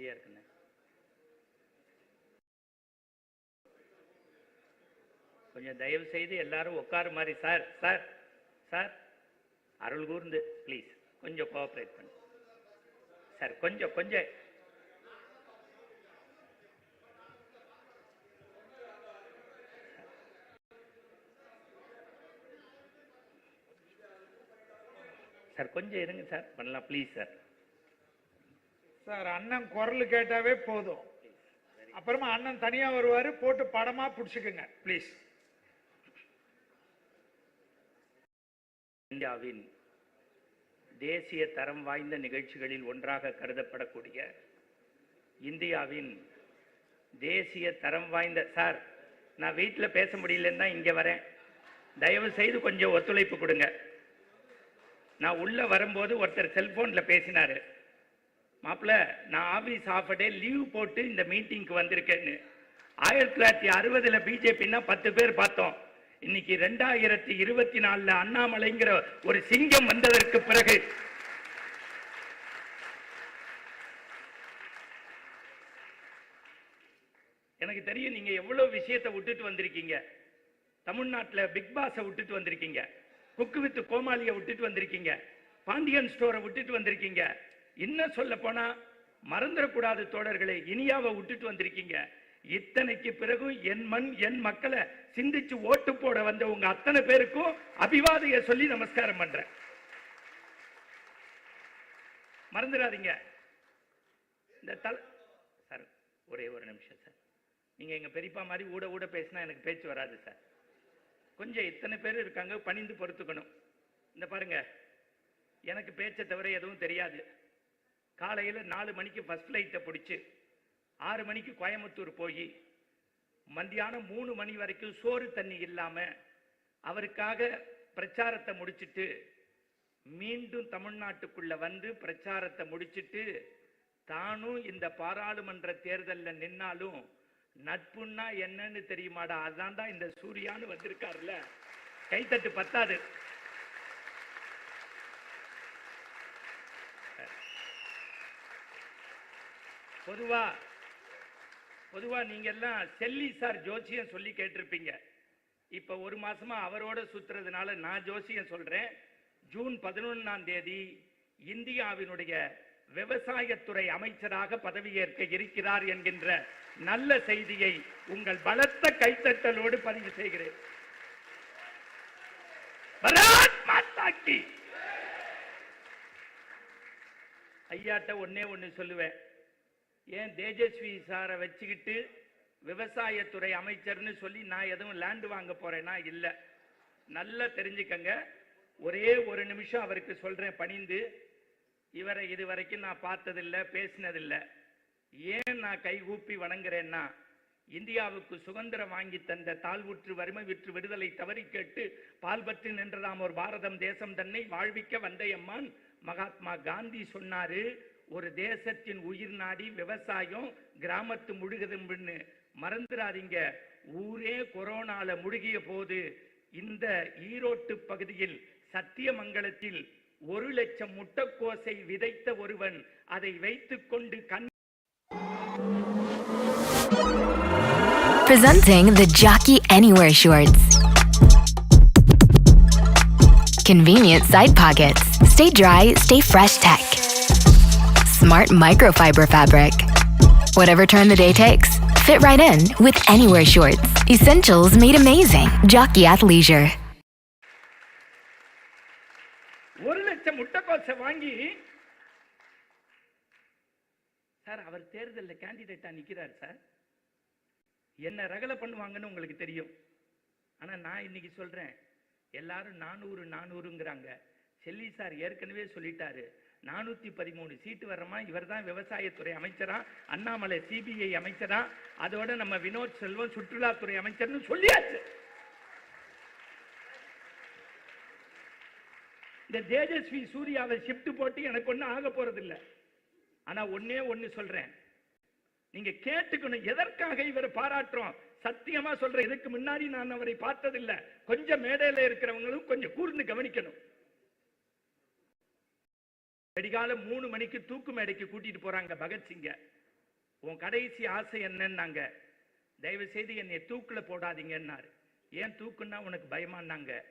வசதியா இருக்குண்ணே கொஞ்சம் தயவு செய்து எல்லாரும் உட்காரு மாதிரி சார் சார் சார் அருள் கூர்ந்து ப்ளீஸ் கொஞ்சம் கோஆப்ரேட் பண்ணு. சார் கொஞ்சம் கொஞ்சம். சார் கொஞ்சம் இருங்க சார். பண்ணலாம் ப்ளீஸ் சார். சார் அண்ணன் குரல் கேட்டாவே போதும். அப்புறமா அண்ணன் தனியா வருவாரு போட்டு படமா பிடிச்சிக்குங்க ப்ளீஸ் இந்தியாவின் தேசிய தரம் வாய்ந்த நிகழ்ச்சிகளில் ஒன்றாக கருதப்படக்கூடிய இந்தியாவின் தேசிய தரம் வாய்ந்த சார் நான் வீட்டில் பேச முடியலன்னு தான் இங்கே வரேன். தயவு செய்து கொஞ்சம் ஒத்துழைப்பு கொடுங்க. நான் உள்ள வரும்போது ஒருத்தர் செல்போன்ல பேசினாரு. மாப்பிள்ள நான் ஆபீஸ் ஆஃப் டே லீவ் போட்டு இந்த மீட்டிங்க்கு வந்திருக்கேன்னு. ஆயிரத்தி தொள்ளாயிரத்தி அறுபதுல பிஜேபின்னா பத்து பேர் பார்த்தோம். இன்னைக்கு ரெண்டாயிரத்தி இருபத்தி நாலுல அண்ணாமலைங்கிற ஒரு சிங்கம் வந்ததற்கு பிறகு. எனக்கு தெரியும் நீங்க எவ்வளவு விஷயத்தை விட்டுட்டு வந்திருக்கீங்க. தமிழ்நாட்டில் பிக் பாஸை விட்டுட்டு வந்திருக்கீங்க. குக்கு வித் கோமாளியை விட்டுட்டு வந்திருக்கீங்க. பாண்டியன் ஸ்டோரை விட்டுட்டு வந்திருக்கீங்க. இன்னும் சொல்ல போனா மறந்துடக்கூடாது தோழர்களே இனியாவை விட்டுட்டு வந்திருக்கீங்க. இத்தனைக்கு பிறகும் என் மண் என் மக்களை சிந்திச்சு ஓட்டு போட வந்த உங்க அத்தனை பேருக்கும் அபிவாதைய சொல்லி நமஸ்காரம் பண்றேன். மறந்துடாதீங்க. இந்த தல சார் ஒரே ஒரு நிமிஷம் சார். நீங்க எங்க பெரியப்பா மாதிரி ஊட ஊட பேசினா எனக்கு பேச்சு வராது சார். கொஞ்சம் இத்தனை பேர் இருக்காங்க பணிந்து பொறுத்துக்கணும். இந்த பாருங்க எனக்கு பேச்சை தவிர எதுவும் தெரியாது. காலையில் நாலு மணிக்கு ஃபர்ஸ்ட் ஃப்ளைட்டை பிடிச்சி ஆறு மணிக்கு கோயம்புத்தூர் போய் மத்தியானம் மூணு மணி வரைக்கும் சோறு தண்ணி இல்லாமல் அவருக்காக பிரச்சாரத்தை முடிச்சுட்டு மீண்டும் தமிழ்நாட்டுக்குள்ளே வந்து பிரச்சாரத்தை முடிச்சிட்டு தானும் இந்த பாராளுமன்ற தேர்தலில் நின்னாலும் நட்புன்னா என்னன்னு தெரியுமாடா? அதான் தான் இந்த சூர்யான்னு வந்திருக்காருல்ல கைத்தட்டு பத்தாது. பொதுவா பொதுவா நீங்க எல்லாம் செல்லி சார் ஜோசியம் சொல்லி கேட்டிருப்பீங்க. இப்ப ஒரு மாசமா அவரோட சுத்துறதுனால நான் ஜோசியம் சொல்றேன். ஜூன் பதினொன்னாம் தேதி இந்தியாவினுடைய விவசாயத்துறை அமைச்சராக பதவியேற்க இருக்கிறார் என்கின்ற நல்ல செய்தியை உங்கள் பலத்த கைத்தட்டலோடு பதிவு செய்கிறேன். ஐயாட்ட ஒன்னே ஒன்னு சொல்லுவேன். ஏன் தேஜஸ்வி சாரை வச்சுக்கிட்டு விவசாயத்துறை அமைச்சர்னு சொல்லி நான் எதுவும் லேண்டு வாங்க போறேன்னா இல்லை. நல்லா தெரிஞ்சுக்கங்க. ஒரே ஒரு நிமிஷம் அவருக்கு சொல்றேன் பணிந்து. இவரை இது வரைக்கும் நான் பார்த்ததில்ல பேசினதில்லை. ஏன் நான் கைகூப்பி வணங்குறேன்னா இந்தியாவுக்கு சுதந்திரம் வாங்கி தந்த தாழ்வுற்று வறுமை விற்று விடுதலை தவறி கேட்டு பால்பற்றி நின்றதாம் ஒரு பாரதம் தேசம் தன்னை வாழ்விக்க வந்தையம்மான் மகாத்மா காந்தி சொன்னாரு ஒரு தேசத்தின் உயிர் நாடி விவசாயம் கிராமத்து முழுகுதுன்னு மறந்துடாதீங்க ஊரே கொரோனால முழுகிய போது இந்த ஈரோட்டு பகுதியில் சத்தியமங்கலத்தில் ஒரு லட்சம் முட்டைக்கோசை விதைத்த ஒருவன் அதை வைத்துக்கொண்டு கண் Presenting the Jockey Anywhere shorts. Convenient side pockets. Stay dry, stay fresh tech. Smart microfiber fabric. Whatever turn the day takes, fit right in with anywhere shorts. Essentials made amazing. Jockey Athleisure. ஒரு லட்சம் முட்டைக்கோசை வாங்கி sir அவர் தேர்தலில் கேண்டிடேட்டாக நிற்கிறார் sir என்ன ரகலை பண்ணுவாங்கன்னு உங்களுக்கு தெரியும் ஆனால் நான் இன்னைக்கு சொல்கிறேன் எல்லாரும் நானூறு நானூறுங்கிறாங்க செல்லி சார் ஏற்கனவே சொல்லிட்டாரு நானூத்தி பதிமூணு சீட்டு வர்றமா? இவர் தான் விவசாயத்துறை அமைச்சரா? அண்ணாமலை சிபிஐ அமைச்சரா? அதோட நம்ம வினோத் செல்வம் சுற்றுலாத்துறை அமைச்சர்னு சொல்லியாச்சு. இந்த தேஜஸ்வி சூர்யாவை ஷிஃப்ட் போட்டு எனக்கு ஒன்றும் ஆக போறது இல்ல ஆனா ஒன்னே ஒன்னு சொல்றேன். நீங்க கேட்டுக்கணும் எதற்காக இவரை பாராட்டுறோம்? சத்தியமா சொல்றேன். இதுக்கு முன்னாடி நான் அவரை பார்த்ததில்ல. கொஞ்சம் மேடையில் இருக்கிறவங்களும் கொஞ்சம் கூர்ந்து கவனிக்கணும். வெடிகால மூணு மணிக்கு தூக்கு மேடைக்கு கூட்டிட்டு போறாங்க பகத்சிங்க உன் கடைசி ஆசை என்னன்னாங்க? தயவு செய்து என்னை தூக்குல போடாதீங்கன்னாரு. ஏன் தூக்குன்னா உனக்கு பயமான்னாங்க?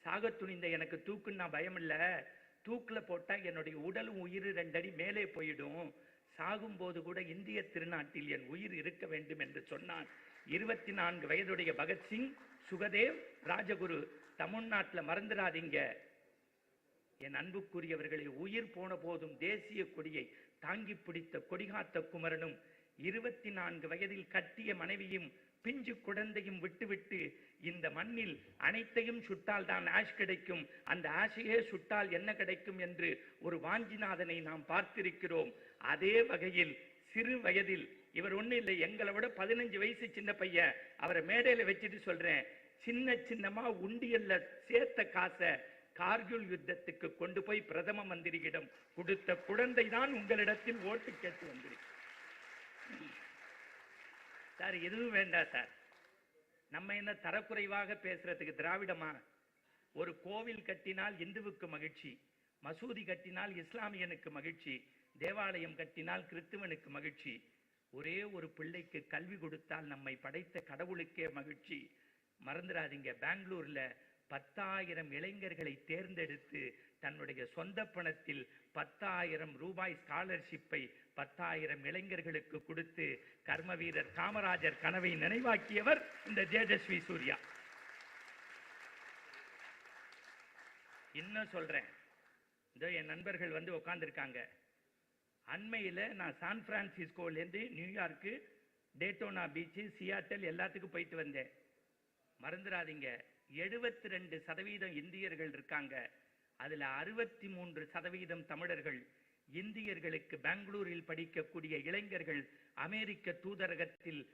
சாக துணிந்த எனக்கு தூக்குன்னா பயம் இல்ல தூக்குல போட்டா என்னுடைய உடலும் உயிர் ரெண்டடி மேலே போயிடும். சாகும்போது கூட இந்திய திருநாட்டில் என் உயிர் இருக்க வேண்டும் என்று சொன்னான். இருபத்தி நான்கு வயதுடைய பகத்சிங் சுகதேவ் ராஜகுரு தமிழ்நாட்டில் மறந்துடாதீங்க. என் அன்புக்குரியவர்களை உயிர் போன போதும் தேசிய கொடியை தாங்கி பிடித்த கொடிகாத்த குமரனும் இருபத்தி நான்கு வயதில் கட்டிய மனைவியும் பிஞ்சு குழந்தையும் விட்டுவிட்டு இந்த மண்ணில் அனைத்தையும் சுட்டால் தான் ஆஷ் கிடைக்கும். அந்த ஆஷையே சுட்டால் என்ன கிடைக்கும் என்று ஒரு வாஞ்சிநாதனை நாம் பார்த்திருக்கிறோம். அதே வகையில் சிறு வயதில் இவர் ஒண்ணும் இல்லை எங்களை விட பதினஞ்சு வயசு சின்ன பையன் அவரை மேடையில வச்சுட்டு சொல்றேன் சின்ன சின்னமா உண்டியல்ல சேர்த்த காசை கார்கில் யுத்தத்துக்கு கொண்டு போய் பிரதம மந்திரியிடம் கொடுத்த குழந்தை தான் உங்களிடத்தில் ஓட்டு கேட்டு வந்திருக்கு சார் எதுவும் வேண்டாம் சார். நம்ம என்ன தரக்குறைவாக பேசுறதுக்கு திராவிடமா? ஒரு கோவில் கட்டினால் இந்துவுக்கு மகிழ்ச்சி மசூதி கட்டினால் இஸ்லாமியனுக்கு மகிழ்ச்சி தேவாலயம் கட்டினால் கிறிஸ்துவனுக்கு மகிழ்ச்சி. ஒரே ஒரு பிள்ளைக்கு கல்வி கொடுத்தால் நம்மை படைத்த கடவுளுக்கே மகிழ்ச்சி. மறந்துடாதீங்க. பெங்களூர்ல பத்தாயிரம் இளைஞர்களை தேர்ந்தெடுத்து தன்னுடைய சொந்த பணத்தில் பத்தாயிரம் ரூபாய் ஸ்காலர்ஷிப்பை பத்தாயிரம் இளைஞர்களுக்கு கொடுத்து கர்ம வீரர் காமராஜர் கனவை நினைவாக்கியவர் இந்த தேஜஸ்வி சூர்யா. இன்னும் சொல்றேன். இதோ என் நண்பர்கள் வந்து உட்காந்துருக்காங்க அண்மையில் நான் சான் பிரான்சிஸ்கோலேருந்து நியூயார்க்கு டேட்டோனா பீச்சு சியாட்டல் எல்லாத்துக்கும் போயிட்டு வந்தேன். மறந்துடாதீங்க எழுபத்தி ரெண்டு சதவீதம் இந்தியர்கள் இருக்காங்க. அதுல அறுபத்தி மூன்று சதவீதம் தமிழர்கள். இந்தியர்களுக்கு பெங்களூரில் படிக்கக்கூடிய இளைஞர்கள் அமெரிக்க தூதரகத்தில்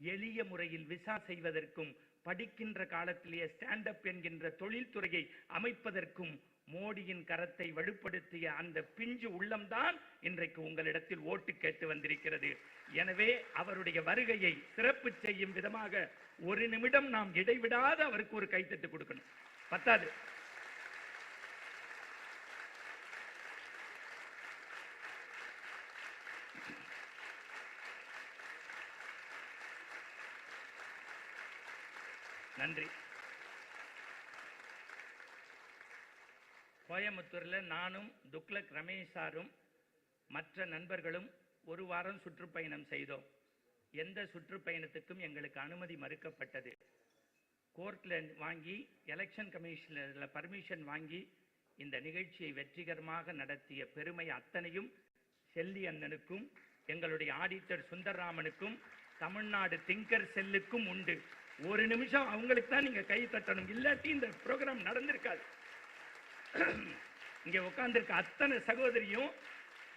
எளிய முறையில் விசா செய்வதற்கும் படிக்கின்ற காலத்திலேயே ஸ்டாண்ட் அப் என்கின்ற தொழில்துறையை அமைப்பதற்கும் மோடியின் கரத்தை வலுப்படுத்திய அந்த பிஞ்சு உள்ளம்தான் இன்றைக்கு உங்களிடத்தில் ஓட்டு கேட்டு வந்திருக்கிறது. எனவே அவருடைய வருகையை சிறப்பு செய்யும் விதமாக ஒரு நிமிடம் நாம் இடைவிடாத அவருக்கு ஒரு கைத்தட்டு கொடுக்கணும். பத்தாது. நன்றி. கோயம்புத்தூரில் நானும் துக்லக் ரமேஷ் சாரும் மற்ற நண்பர்களும் ஒரு வாரம் சுற்றுப்பயணம் செய்தோம். எந்த சுற்றுப்பயணத்துக்கும் எங்களுக்கு அனுமதி மறுக்கப்பட்டது. கோர்ட்டில் வாங்கி எலெக்ஷன் கமிஷனரில் பர்மிஷன் வாங்கி இந்த நிகழ்ச்சியை வெற்றிகரமாக நடத்திய பெருமை அத்தனையும் செல்லி அண்ணனுக்கும் எங்களுடைய ஆடிட்டர் சுந்தரராமனுக்கும் தமிழ்நாடு திங்கர் செல்லுக்கும் உண்டு. ஒரு நிமிஷம் அவங்களுக்கு தான் நீங்கள் கை தட்டணும். இல்லாட்டி இந்த ப்ரோக்ராம் நடந்திருக்காது. இங்கே உட்காந்துருக்க அத்தனை சகோதரியும்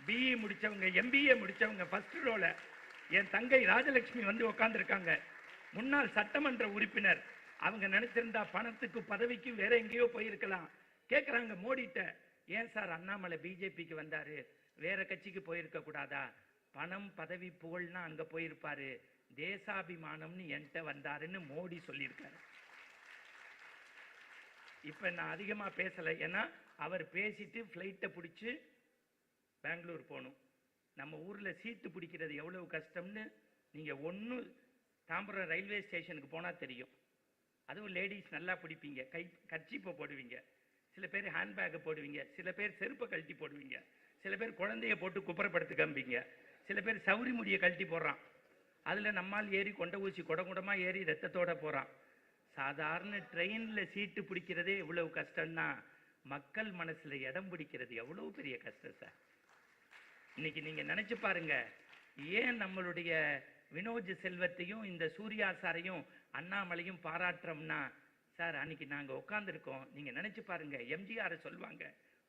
பிஇ முடித்தவங்க எம்பிஏ முடித்தவங்க ஃபர்ஸ்ட் ரோல என் தங்கை ராஜலட்சுமி வந்து உட்காந்துருக்காங்க முன்னாள் சட்டமன்ற உறுப்பினர். அவங்க நினைச்சிருந்தா பணத்துக்கு பதவிக்கும் வேற எங்கேயோ போயிருக்கலாம். கேட்குறாங்க மோடிட்ட ஏன் சார் அண்ணாமலை பிஜேபிக்கு வந்தாரு? வேற கட்சிக்கு போயிருக்க கூடாதா? பணம் பதவி புகழ்னா அங்கே போயிருப்பாரு. தேசாபிமானம்னு என்கிட்ட வந்தாருன்னு மோடி சொல்லியிருக்காரு. இப்போ நான் அதிகமாக பேசலை. ஏன்னா அவர் பேசிட்டு ஃப்ளைட்டை பிடிச்சி பெங்களூர் போகணும். நம்ம ஊரில் சீட்டு பிடிக்கிறது எவ்வளவு கஷ்டம்னு நீங்கள் ஒன்று தாம்பரம் ரயில்வே ஸ்டேஷனுக்கு போனால் தெரியும். அதுவும் லேடிஸ் நல்லா பிடிப்பீங்க. கை கர்ச்சிப்பை போடுவீங்க. சில பேர் ஹேண்ட்பேக்கை போடுவீங்க. சில பேர் செருப்பை கழட்டி போடுவீங்க. சில பேர் குழந்தைய போட்டு குப்புறப்படுத்து காமிப்பீங்க. சில பேர் சௌரி முடியை கழட்டி போடுறான். அதில் நம்மால் ஏறி கொண்ட ஊசி குடங்குடமாக ஏறி ரத்தத்தோட போகிறான் சாதாரண ட்ரெயினில் சீட்டு பிடிக்கிறதே இவ்வளவு கஷ்டம்னா மக்கள் மனசில் இடம் பிடிக்கிறது எவ்வளவு பெரிய கஷ்டம் சார். இன்னைக்கு நீங்கள் நினச்சி பாருங்க ஏன் நம்மளுடைய வினோஜ் செல்வத்தையும் இந்த சூர்யா சாரையும் அண்ணாமலையும் பாராட்டுறோம்னா சார் அன்னைக்கு நாங்கள் உட்காந்துருக்கோம் நீங்கள் நினச்சி பாருங்க எம்ஜிஆர் சொல்லுவாங்க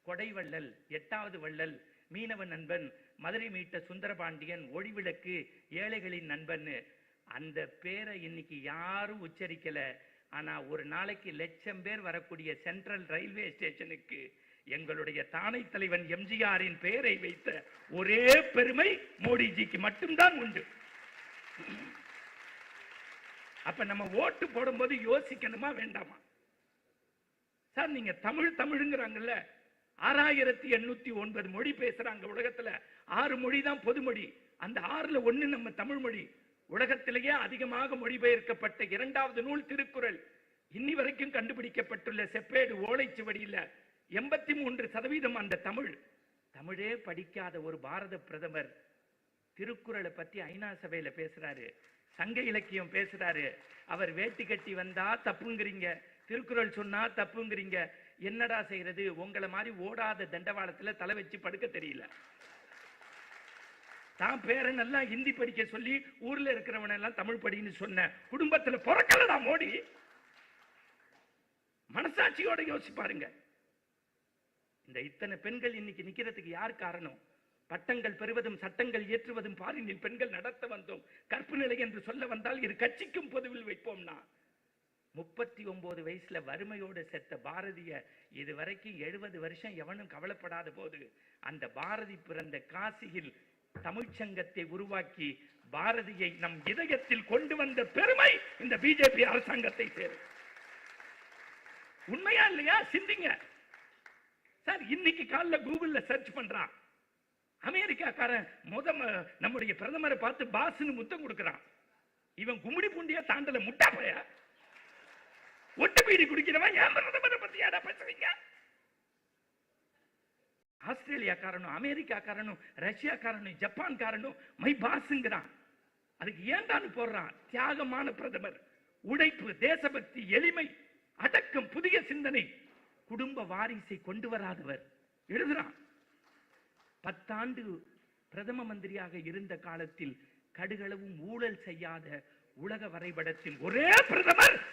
கொடை வள்ளல் எட்டாவது வள்ளல் மீனவ நண்பன் மதுரை மீட்ட சுந்தரபாண்டியன் ஒளிவிளக்கு ஏழைகளின் நண்பன்னு. அந்த பேரை இன்னைக்கு யாரும் உச்சரிக்கலை. ஆனா ஒரு நாளைக்கு லட்சம் பேர் வரக்கூடிய சென்ட்ரல் ரயில்வே ஸ்டேஷனுக்கு எங்களுடைய தானை தலைவன் எம்ஜிஆரின் பெயரை வைத்த ஒரே பெருமை மோடிஜிக்கு மட்டும்தான் உண்டு. அப்ப நம்ம ஓட்டு போடும்போது யோசிக்கணுமா வேண்டாமா? சார் நீங்க தமிழ் தமிழுங்கிறாங்கல்ல. ஆறாயிரத்தி எண்ணூத்தி ஒன்பது மொழி பேசுறாங்க உலகத்துல. ஆறு மொழி தான் பொதுமொழி அந்த ஆறுல ஒண்ணு நம்ம தமிழ் மொழி. உலகத்திலேயே அதிகமாக மொழிபெயர்க்கப்பட்ட இரண்டாவது நூல் திருக்குறள். இன்னி வரைக்கும் கண்டுபிடிக்கப்பட்டுள்ள செப்பேடு ஓலைச்சுவடியில் எண்பத்தி மூன்று சதவீதம் அந்த தமிழ். தமிழே படிக்காத ஒரு பாரத பிரதமர் திருக்குறளை பத்தி ஐநா சபையில பேசுறாரு. சங்க இலக்கியம் பேசுறாரு. அவர் வேட்டி கட்டி வந்தா தப்புங்கிறீங்க. திருக்குறள் சொன்னா தப்புங்கிறீங்க. என்னடா செய்யறது? உங்களை மாதிரி ஓடாத தண்டவாளத்துல தலை வச்சு படுக்க தெரியல. தான் பேரன் எல்லாம் ஹிந்தி படிக்க சொல்லி ஊர்ல இருக்கிறவன் எல்லாம் தமிழ் படின்னு சொன்ன குடும்பத்துல பிறக்கலடா மோடி. மனசாட்சியோட யோசிச்சு பாருங்க. இந்த இத்தனை பெண்கள் இன்னைக்கு நிக்கிறதுக்கு யார் காரணம்? பட்டங்கள் பெறுவதும் சட்டங்கள் இயற்றுவதும் பாரினில் பெண்கள் நடத்த வந்தோம். கற்பு நிலை என்று சொல்ல வந்தால் இரு கட்சிக்கும் பொதுவில் வைப்போம்னா முப்பத்தி ஒன்பது வயசுல வறுமையோடு செத்த பாரதிய இதுவரைக்கும் எழுபது வருஷம் எவனும் கவலைப்படாத போது அந்த பாரதி பிறந்த காசியில் தமிழ்ச்சங்கத்தை உருவாக்கி பாரதியை நம் இதயத்தில் கொண்டு வந்த பெருமை இந்த பிஜேபி அரசாங்கத்தை சேரும். உண்மையா இல்லையா? சிந்திங்க. சார் இன்னைக்கு காலைல கூகுள்ல சர்ச் பண்றான். அமெரிக்காக்காரன் முத நம்முடைய பிரதமரை பார்த்து பாஸ்னு முத்தம் கொடுக்கிறான். இவன் கும்மிடி பூண்டியா தாண்டல முட்டா பைய ஒட்டு பீடி குடிக்கிறவன் ஏன் பிரதமரை பத்தி யாரா பேசுறீங்க? ஆஸ்திரேலியாக்காரனும் அமெரிக்காக்காரனும் ரஷ்யாக்காரனும் ஜப்பான்காரனும் மை பாஸ்ங்கிறான். அதுக்கு ஏன்டான்னு போடுறான். தியாகமான பிரதமர். உழைப்பு தேசபக்தி எளிமை அடக்கம் புதிய சிந்தனை. குடும்ப வாரிசை கொண்டு வராதவர். எழுதுறான். பத்தாண்டு பிரதம மந்திரியாக இருந்த காலத்தில் கடுகளவும் ஊழல் செய்யாத உலக வரைபடத்தில் ஒரே பிரதமர்.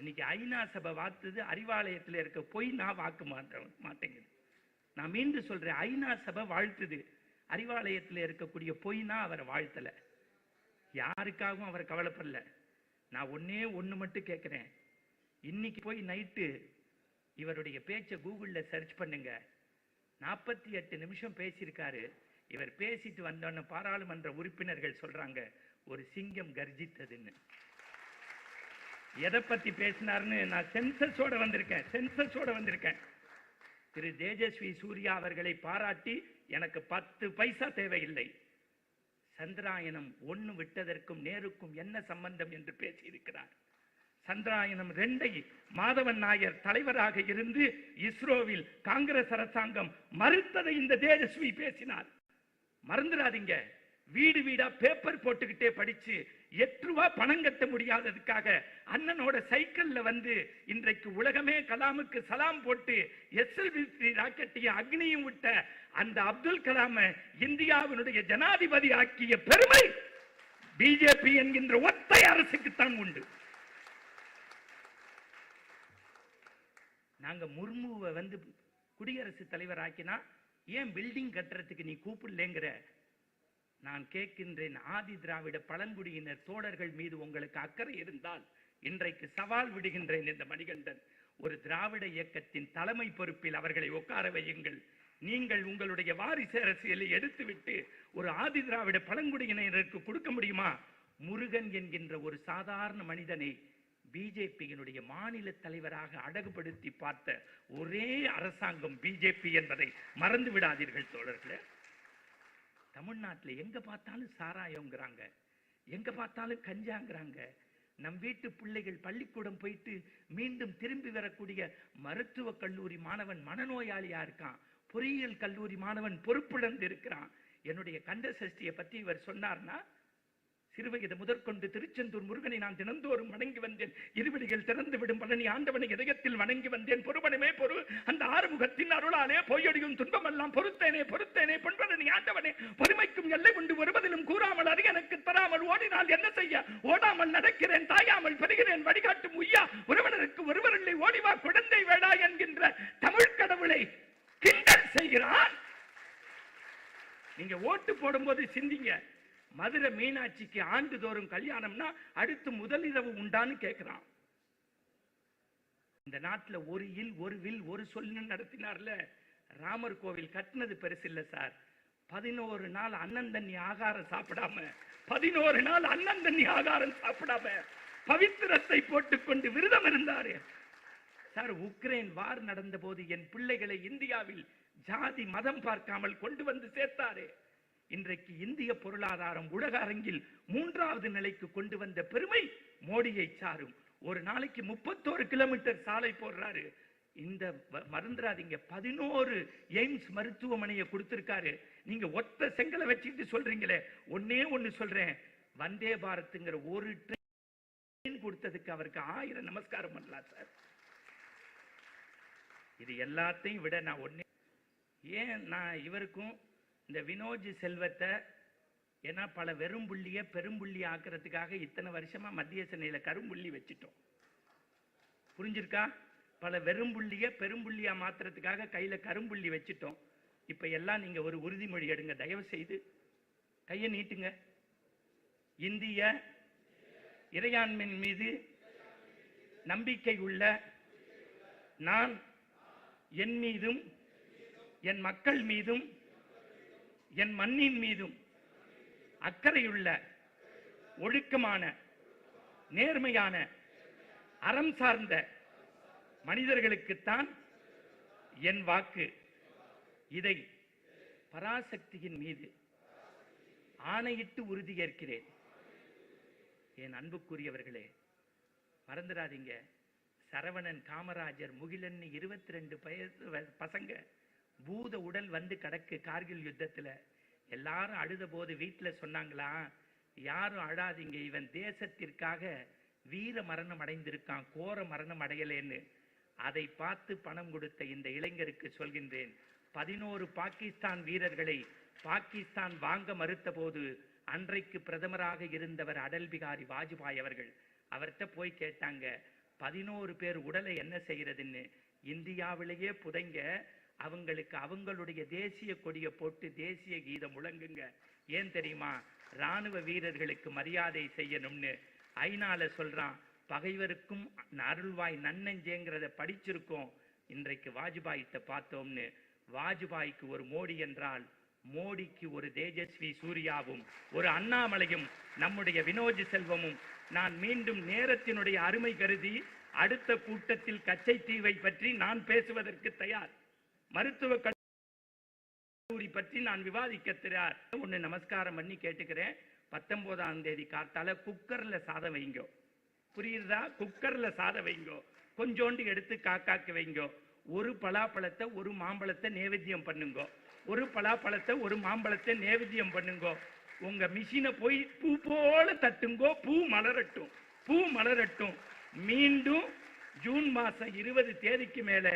இன்னைக்கு ஐநா சபை வாத்துது அறிவாலயத்தில் இருக்க பொய் நான் வாக்கு மாட்ட மாட்டேங்குது. நான் மீண்டும் சொல்றேன் ஐநா சபை வாழ்த்துது. அறிவாலயத்தில் இருக்கக்கூடிய பொய்னா அவரை வாழ்த்தல. யாருக்காகவும் அவரை கவலைப்படல. நான் ஒன்னே ஒன்று மட்டும் கேட்குறேன் இன்னைக்கு போய் நைட்டு இவருடைய பேச்சை கூகுளில் சர்ச் பண்ணுங்க. நாற்பத்தி எட்டு நிமிஷம் பேசியிருக்காரு. இவர் பேசிட்டு வந்தோன்னு பாராளுமன்ற உறுப்பினர்கள் சொல்றாங்க ஒரு சிங்கம் கர்ஜித்ததுன்னு. எதை பத்தி பேசினார்னு நான் சென்சஸோட வந்திருக்கேன் சென்சஸோட வந்திருக்கேன். திரு தேஜஸ்வி சூர்யா அவர்களை பாராட்டி எனக்கு பத்து பைசா தேவையில்லை. சந்திராயனம் ஒன்று விட்டதற்கும் நேருக்கும் என்ன சம்பந்தம் என்று பேசியிருக்கிறார். சந்திராயனம் ரெண்டை மாதவன் நாயர் தலைவராக இருந்து இஸ்ரோவில் காங்கிரஸ் அரசாங்கம் மறுத்ததை இந்த தேஜஸ்வி பேசினார். மறந்துடாதீங்க. வீடு வீடா பேப்பர் போட்டுக்கிட்டே படிச்சு எட்டு ரூபா பணம் கட்ட முடியாததுக்காக அண்ணனோட சைக்கிள்ல வந்து இன்றைக்கு உலகமே கலாமுக்கு சலாம் போட்டு எஸ்எல்வி ராக்கெட்டையும் அக்னியும் விட்ட அந்த அப்துல் கலாம இந்தியாவினுடைய ஜனாதிபதி ஆக்கிய பெருமை பிஜேபி என்கின்ற ஒத்தை அரசுக்குத்தான் உண்டு. நாங்க முர்முவை வந்து குடியரசுத் தலைவர் ஆக்கினா ஏன் பில்டிங் கட்டுறதுக்கு நீ கூப்பிடலங்கிற நான் கேட்கின்றேன் ஆதி திராவிட பழங்குடியினர் தோழர்கள் மீது உங்களுக்கு அக்கறை இருந்தால் இன்றைக்கு சவால் விடுகின்றேன் இந்த மணிகண்டன். ஒரு திராவிட இயக்கத்தின் தலைமை பொறுப்பில் அவர்களை உட்கார வையுங்கள். நீங்கள் உங்களுடைய வாரிசு அரசியலை எடுத்துவிட்டு ஒரு ஆதி திராவிட பழங்குடியினருக்கு கொடுக்க முடியுமா? முருகன் என்கின்ற ஒரு சாதாரண மனிதனை பிஜேபியினுடைய மாநில தலைவராக அடகுபடுத்தி பார்த்த ஒரே அரசாங்கம் பிஜேபி என்பதை மறந்து விடாதீர்கள் தோழர்களே. தமிழ்நாட்டுல எங்க பார்த்தாலும் சாராயங்கிறாங்க எங்க பார்த்தாலும் கஞ்சாங்கிறாங்க. நம் வீட்டு பிள்ளைகள் பள்ளிக்கூடம் போயிட்டு மீண்டும் திரும்பி வரக்கூடிய மருத்துவ கல்லூரி மாணவன் மனநோயாளியாக இருக்கான். பொறியியல் கல்லூரி மாணவன் பொறுப்பிழந்து இருக்கிறான். என்னுடைய கந்த சஷ்டியை பத்தி இவர் சொன்னார்னா திருவயது முதற்கொண்டு திருச்செந்தூர் முருகனை நான் தினந்தோறும் வணங்கி வந்தேன். இருவடிகள் திறந்து விடும் பழனி ஆண்டவனை இதயத்தில் வணங்கி வந்தேன். பொறுவனமே பொறு. அந்த ஆறுமுகத்தின் அருளாலே பொய்யொடியும் துன்பமெல்லாம் பொறுத்தேனே பொறுத்தேனே. பொன்பழனி ஆண்டவனே பொறுமைக்கும் எல்லை உண்டு வருவதிலும் கூறாமல் அது எனக்கு தராமல் ஓடினால் என்ன செய்ய? ஓடாமல் நடக்கிறேன் தாயாமல் பெறுகிறேன். வழிகாட்டும் உய்யா ஒருவனருக்கு ஒருவரில்லை. ஓடிவா குழந்தை வேடா என்கின்ற தமிழ் கடவுளை கிண்டல் செய்கிறான் நீங்க ஓட்டு போடும்போது சிந்திங்க. மதுரை மீனாட்சிக்கு ஆண்டுதோறும் கல்யாணம்னா அடுத்து முதலிரவு உண்டான்னு கேட்கிறான் இந்த நாட்டுல ஒரு இல் ஒரு வில் ஒரு சொல்னு நடத்தினார்ல. ராமர் கோவில் கட்டினது பெருசு இல்ல சார். பதினோரு நாள் அண்ணன் தண்ணி ஆகாரம் சாப்பிடாம பதினோரு நாள் அண்ணன் தண்ணி ஆகாரம் சாப்பிடாம பவித்திரத்தை போட்டுக்கொண்டு விரதம் இருந்தாரு. சார் உக்ரைன் வார் நடந்த போது என் பிள்ளைகளை இந்தியாவில் ஜாதி மதம் பார்க்காமல் கொண்டு வந்து சேர்த்தாரே. இன்றைக்கு இந்திய பொருளாதாரம் உலக அரங்கில் மூன்றாவது நிலைக்கு கொண்டு வந்த பெருமை மோடியை சாரும். ஒரு நாளைக்கு முப்பத்தோரு கிலோமீட்டர் சாலை போடுறாரு. இந்த மறந்துடாதீங்க. பதினோரு எய்ம்ஸ் மருத்துவமனையை கொடுத்திருக்காரு. நீங்க ஒத்த செங்கலை வச்சுக்கிட்டு சொல்றீங்களே. ஒன்னே ஒன்னு சொல்றேன். வந்தே பாரத்ங்கிற ஒரு ட்ரெயின் கொடுத்ததுக்கு அவருக்கு ஆயிரம் நமஸ்காரம் பண்ணலாம் சார். இது எல்லாத்தையும் விட நான் ஒன்னே ஏன் நான் இவருக்கும் இந்த வினோஜ் செல்வத்தை ஏன்னா பல வெறும்புள்ளிய பெரும்புள்ளி ஆக்குறதுக்காக இத்தனை வருஷமா மத்திய சென்னையில கரும்புள்ளி வச்சுட்டோம். புரிஞ்சிருக்கா? பல வெறும்புள்ளிய பெரும்புள்ளியாக மாத்துறதுக்காக கையில கரும்புள்ளி வச்சுட்டோம். இப்ப எல்லாம் நீங்க ஒரு உறுதிமொழி எடுங்க தயவு செய்து. கையை நீட்டுங்க. இந்திய இறையாண்மையின் மீது நம்பிக்கை உள்ள நான் என் மீதும் என் மக்கள் மீதும் என் மண்ணின் மீதும் அக்கறையுள்ள ஒழுக்கமான நேர்மையான அறம் சார்ந்த மனிதர்களுக்குத்தான் என் வாக்கு. இதை பராசக்தியின் மீது ஆணையிட்டு உறுதியேற்கிறேன். என் அன்புக்குரியவர்களே மறந்துடாதீங்க. சரவணன் காமராஜர் முகிலன்னு இருபத்தி ரெண்டு பசங்க பூத உடல் வந்து கிடக்கு கார்கில் யுத்தத்துல. எல்லாரும் அழுத போது வீட்டுல சொன்னாங்களா யாரும் அழாதீங்க இவன் தேசத்திற்காக வீர மரணம் அடைந்திருக்கான் கோர மரணம் அடையலேன்னு. அதை பார்த்து பணம் கொடுத்த இந்த இளைஞருக்கு சொல்கின்றேன் பதினோரு பாகிஸ்தான் வீரர்களை பாகிஸ்தான் வாங்க மறுத்த போது அன்றைக்கு பிரதமராக இருந்தவர் அடல் பிகாரி வாஜ்பாய் அவர்கள். அவர்கிட்ட போய் கேட்டாங்க பதினோரு பேர் உடலை என்ன செய்யறதுன்னு? இந்தியாவிலேயே புதைங்க அவங்களுக்கு அவங்களுடைய தேசிய கொடியை போட்டு தேசிய கீதம் முழங்குங்க. ஏன் தெரியுமா? ராணுவ வீரர்களுக்கு மரியாதை செய்யணும்னு. ஐநால சொல்றான் பகைவருக்கும் அருள்வாய் நன்னஞ்சேங்கிறத படிச்சிருக்கோம். இன்றைக்கு வாஜ்பாயிட்ட பார்த்தோம்னு. வாஜ்பாய்க்கு ஒரு மோடி என்றால் மோடிக்கு ஒரு தேஜஸ்வி சூர்யாவும் ஒரு அண்ணாமலையும் நம்முடைய வினோஜ் செல்வமும். நான் மீண்டும் நேரத்தினுடைய அருமை கருதி அடுத்த கூட்டத்தில் கச்சை தீவை பற்றி நான் பேசுவதற்கு தயார். மருத்துவ கல்லூரி பற்றி நான் விவாதிக்க தயார் ஒன்னு நமஸ்காரம் பண்ணி கேட்டுக்கிறேன். பத்தொன்பதாம் தேதி காத்தால குக்கர்ல சாதம் வைங்கோ. புரியுதா? குக்கர்ல சாதம் வைங்கோ. கொஞ்சோண்டு எடுத்து காக்காக்கு வைங்கோ. ஒரு பலாப்பழத்தை ஒரு மாம்பழத்தை நேவேத்தியம் பண்ணுங்கோ. ஒரு பலாப்பழத்தை ஒரு மாம்பழத்தை நேவேத்தியம் பண்ணுங்கோ. உங்க மிஷினை போய் பூ போல தட்டுங்கோ. பூ மலரட்டும். பூ மலரட்டும். மீண்டும் ஜூன் மாசம் இருபது தேதிக்கு மேலே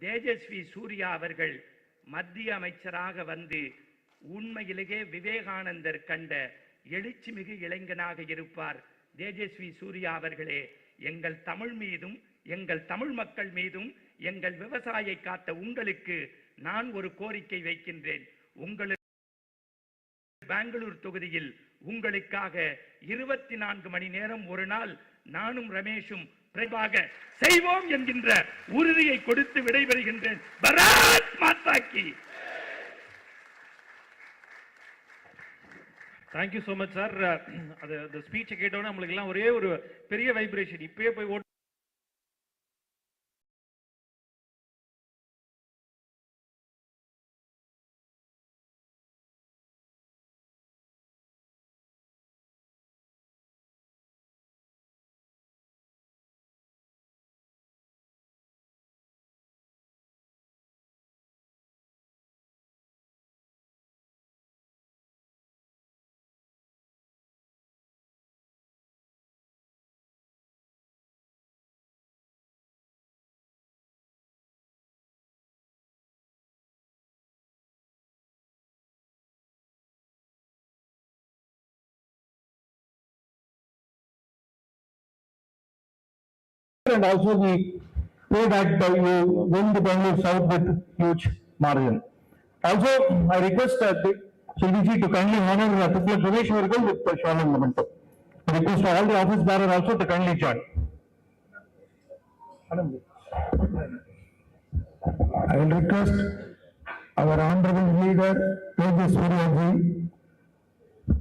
தேஜஸ்வி சூர்யா அவர்கள் மத்திய அமைச்சராக வந்து உண்மையிலேயே விவேகானந்தர் கண்ட எழுச்சிமிகு இளைஞனாக இருப்பார். தேஜஸ்வி சூர்யா அவர்களே எங்கள் தமிழ் மீதும் எங்கள் தமிழ் மக்கள் மீதும் எங்கள் விவசாயை காத்த உங்களுக்கு நான் ஒரு கோரிக்கை வைக்கின்றேன். உங்களுக்கு பெங்களூர் தொகுதியில் உங்களுக்காக இருபத்தி நான்கு மணி நேரம் ஒரு நாள் நானும் ரமேஷும் விரைவாக செய்வோம் என்கின்ற உறுதியை கொடுத்து விடைபெறுகின்றேன். Barat thank you so much sir அது அந்த ஸ்பீச்சை கேட்டோன்னே நம்மளுக்கு எல்லாம் ஒரே ஒரு பெரிய வைப்ரேஷன் இப்பயே போய் ஓட்டு and also we pray that uh, you win the Bangalore South with huge margin. Also, I request the Shilviji to kindly honor uh, Tifla Ganesh Vargal with the Shaman memento. I request all the office bearers also to kindly join. I will request our honorable leader, Tejas Suryaji,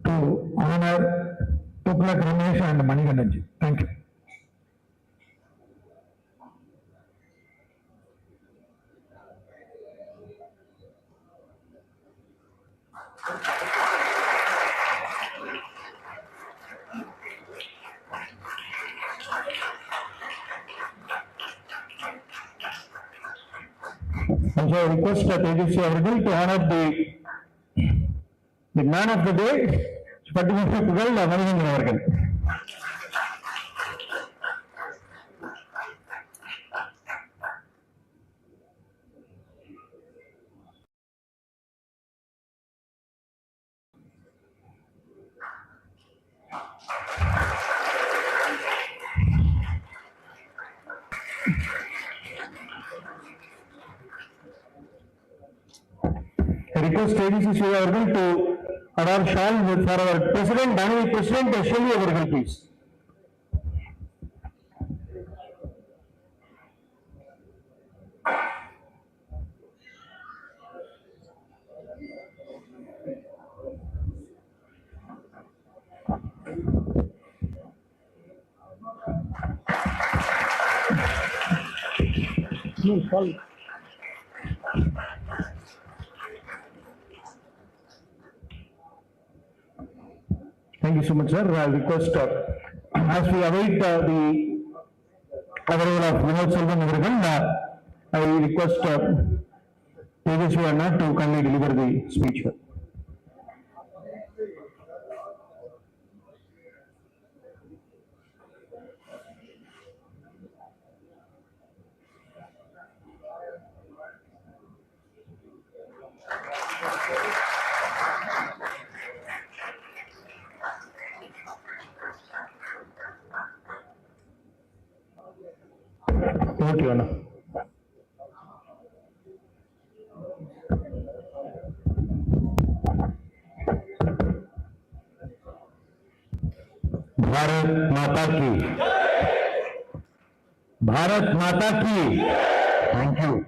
to honor Tuplak Ramesh and Manigandanji. Thank you. So I request that ADC அவர்கள் to honor the the man of the day பட்டுமன்ற புகழ் மணிகண்டன் அவர்கள் I request Tejasvi Suri அவர்கள் to adorn shawl with for our president, Honorable President Shelly அவர்கள் please. Thank you so much, sir. I request, as we await the arrival of Vinod Selvam Agarwal, I request uh, Tejasvi Anna to kindly deliver the speech. वन भारत माता की। भारत माता की। Thank you